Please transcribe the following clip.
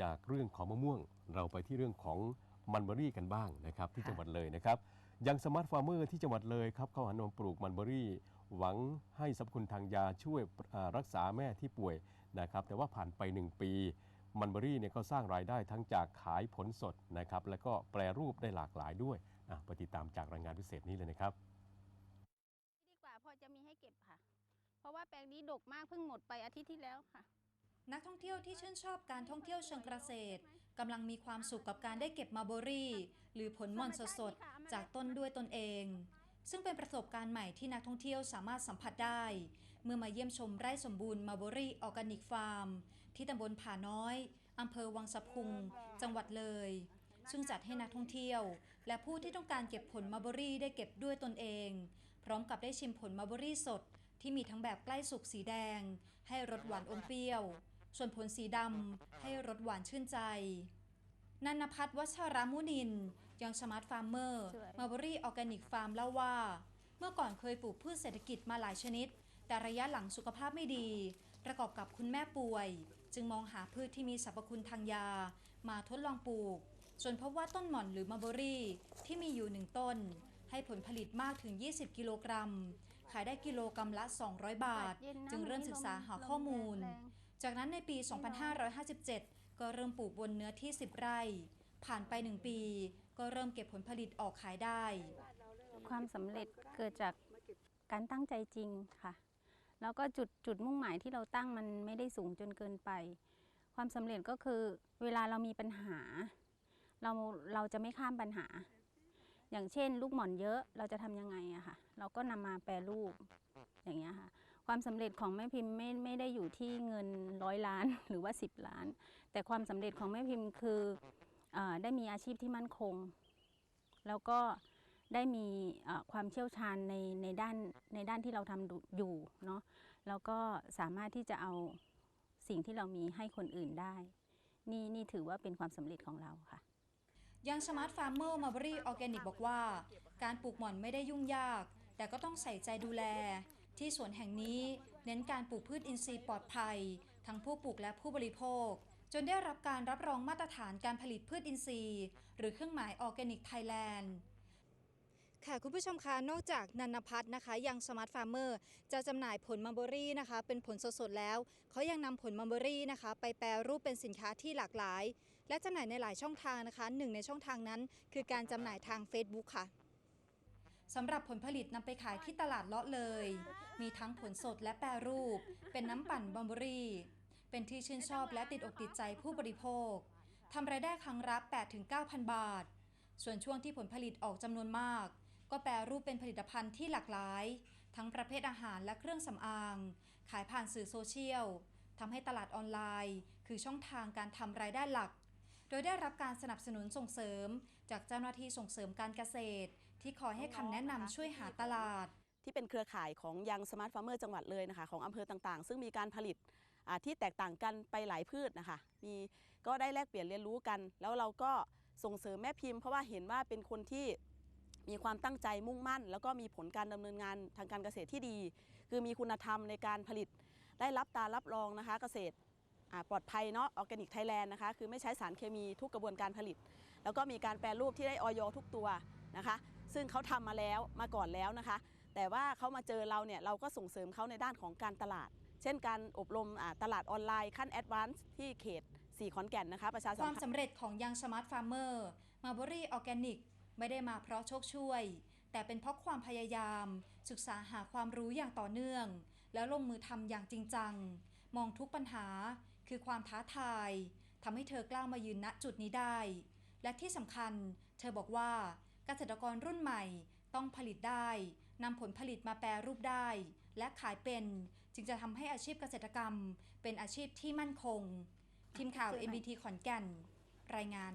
จากเรื่องของมะม่วงเราไปที่เรื่องของมันเบอรี่กันบ้างนะครับที่ค่ะจังหวัดเลยนะครับยังสมาร์ทฟาร์มเมอร์ที่จังหวัดเลยครับเขาหันมาปลูกมันเบอรี่ หวังให้สรรพคุณทางยาช่วยอ่ารักษาแม่ที่ป่วยนะครับแต่ว่าผ่านไป 1 ปีมันเบอรี่เนี่ยก็สร้างรายได้ทั้งจากขายผลสดนะครับแล้วก็แปรรูปได้หลากหลายด้วยอะไปติดตามจากรายงานพิเศษนี้เลยนะครับดีกว่าพอจะมีให้เก็บค่ะ เพราะว่าแปลงนี้ดกมากเพิ่งหมดไปอาทิตย์ที่แล้วค่ะ นักท่องเที่ยวที่ชื่นชอบการท่องเที่ยวเชิงเกษตรกำลังมีความสุขกับการได้เก็บมาเบอรี่ หรือผลม่อนสดๆจากต้นด้วยตนเอง ซึ่งเป็นประสบการณ์ใหม่ที่นักท่องเที่ยวสามารถสัมผัสได้ เมื่อมาเยี่ยมชมไร่สมบูรณ์มาเบอรี่ออร์แกนิกฟาร์ม ที่ตำบลผาน้อยอำเภอวังสะพุง จังหวัดเลย ซึ่งจัดให้นักท่องเที่ยว และผู้ที่ต้องการเก็บผลมาเบอรี่ได้เก็บด้วยตนเอง พร้อมกับได้ชิมผลมาเบอรี่สดที่มีทั้งแบบใกล้สุกสีแดง ให้รสหวานอมเปรี้ยว ส่วนผลสีดำให้รสหวานชื่นใจนันพัฒน์วัชรามุนิน ยังสมาร์ทฟาร์มเมอร์สวยมาบรี่ออร์แกนิกฟาร์มเล่าว่า เมื่อก่อนเคยปลูกพืชเศรษฐกิจมาหลายชนิด แต่ระยะหลังสุขภาพไม่ดี ประกอบกับคุณแม่ป่วย จึงมองหาพืชที่มีสรรพคุณทางยา มาทดลองปลูก ส่วนพบว่าต้นหม่อนหรือมาบรี่ที่มีอยู่หนึ่งต้น ให้ผลผลิตมากถึง 20 กิโลกรัม ขายได้กิโลกรัมละ 200 บาท จึงเริ่มศึกษาหาข้อมูล จากนั้นในปี 2557 ก็เริ่มปลูกบนเนื้อที่ 10 ไร่ ผ่านไป 1 ปี ก็เริ่มเก็บผลผลิตออกขายได้ ความสำเร็จเกิดจากการตั้งใจจริงค่ะ แล้วก็จุดจุดมุ่งหมายที่เราตั้งมันไม่ได้สูงจนเกินไป ความสำเร็จก็คือเวลาเรามีปัญหา เราเราจะไม่ข้ามปัญหา อย่างเช่น ลูกหม่อนเยอะเราจะทำยังไงอะค่ะ เราก็นำมาแปรรูปอย่างเงี้ยค่ะ ความสำเร็จของแม่พิมพ์ไม่ไม่ได้อยู่ที่เงินร้อยล้านหรือว่า 10 ล้าน แต่ความสำเร็จของแม่พิมพ์คืออได้มีอาชีพที่มั่นคง แล้วก็ได้มีความเชี่ยวชาญในในด้านในด้านที่เราทำอยู่เนาะแล้วก็สามารถที่จะเอาสิ่งที่เรามีให้คนอื่นได้ นี่นี่ถือว่าเป็นความสำเร็จของเราค่ะยังสมาร์ทฟาร์มเมอร์มาบรี่ออร์แกนิกบอกว่า การปลูกหม่อนไม่ได้ยุ่งยาก แต่ก็ต้องใส่ใจดูแล ที่สวนแห่งนี้เน้นการปลูกพืชอินทรีย์ปลอดภัย ทั้งผู้ปลูกและผู้บริโภค จนได้รับการรับรองมาตรฐานการผลิตพืชอินทรีย์ หรือเครื่องหมายออร์แกนิกไทยแลนด์ค่ะคุณผู้ชมคะนอกจากนันพัฒน์นะคะ ยังสมาร์ทฟาร์มเมอร์จะจำหน่ายผลมัมเบอรี่นะคะ เป็นผลสดๆแล้ว เขายังนำผลมัมเบอรี่นะคะ ไปแปรรูปเป็นสินค้าที่หลากหลาย และจำหน่ายในหลายช่องทางนะคะหนึ่งในช่องทางนั้น คือการจำหน่ายทาง Facebook ค่ะสำหรับผลผลิตนำไปขายที่ตลาดเลาะเลย มีทั้งผลสดและแปรรูป เป็นน้ำปั่นบัมเบอรี่ เป็นที่ชื่นชอบและติดอกติดใจผู้บริโภคทำรายได้ครั้งละ8-9,000 บาท ส่วนช่วงที่ผลผลิตออกจำนวนมาก ก็แปรรูปเป็นผลิตภัณฑ์ที่หลากหลาย ทั้งประเภทอาหารและเครื่องสำอาง ขายผ่านสื่อโซเชียลทำให้ตลาดออนไลน์ คือช่องทางการทำรายได้หลัก โดยได้รับการสนับสนุนส่งเสริม จากเจ้าหน้าที่ส่งเสริมการเกษตร ที่คอยให้คำแนะนำช่วยหาตลาด ที่เป็นเครือข่ายของยังสมาร์ทฟาร์มเมอร์จังหวัดเลยนะคะของอำเภอต่างๆ ซึ่งมีการผลิตที่แตกต่างกันไปหลายพืชนะคะมีก็ได้แลกเปลี่ยนเรียนรู้กัน แล้วเราก็ส่งเสริมแม่พิมพ์ เพราะว่าเห็นว่าเป็นคนที่มีความตั้งใจมุ่งมั่น แล้วก็มีผลการดำเนินงานทางการเกษตรที่ดี คือมีคุณธรรมในการผลิตได้รับตารับรองนะคะเกษตรปลอดภัยเนาะออร์แกนิกไทยแลนด์นะคะคือไม่ใช้สารเคมีทุกกระบวนการผลิต แล้วก็มีการแปรรูปที่ได้ออยทุกตัวนะคะ ซึ่งเขาทำมาแล้วมาก่อนแล้วนะคะ แต่ว่าเขามาเจอเราเนี่ยเราก็ส่งเสริมเขาในด้านของการตลาด เช่นการอบรมตลาดออนไลน์ขั้นแอดวานซ์ที่เขต4ขอนแก่นนะคะประชาสัคมวามพันธ์สำเร็จของยังสมาร์ทฟาร์มเมอร์มาบรี่ออร์แกนิกไม่ได้มาเพราะโชคช่วย แต่เป็นเพราะความพยายาม ศึกษาหาความรู้อย่างต่อเนื่อง แล้วลงมือทำอย่างจริงจัง มองทุกปัญหาคือความท้าทายทำให้เธอกล้ามายืนณจุดนี้ได้ และที่สำคัญ เธอบอกว่าเกษตรกรรุ่นใหม่ ต้องผลิตได้นำผลผลิตมาแปรรูปได้ และขายเป็นจึงจะทำให้อาชีพเกษตรกรรม เป็นอาชีพที่มั่นคง ทีมข่าว NBT ขอนแก่น รายงาน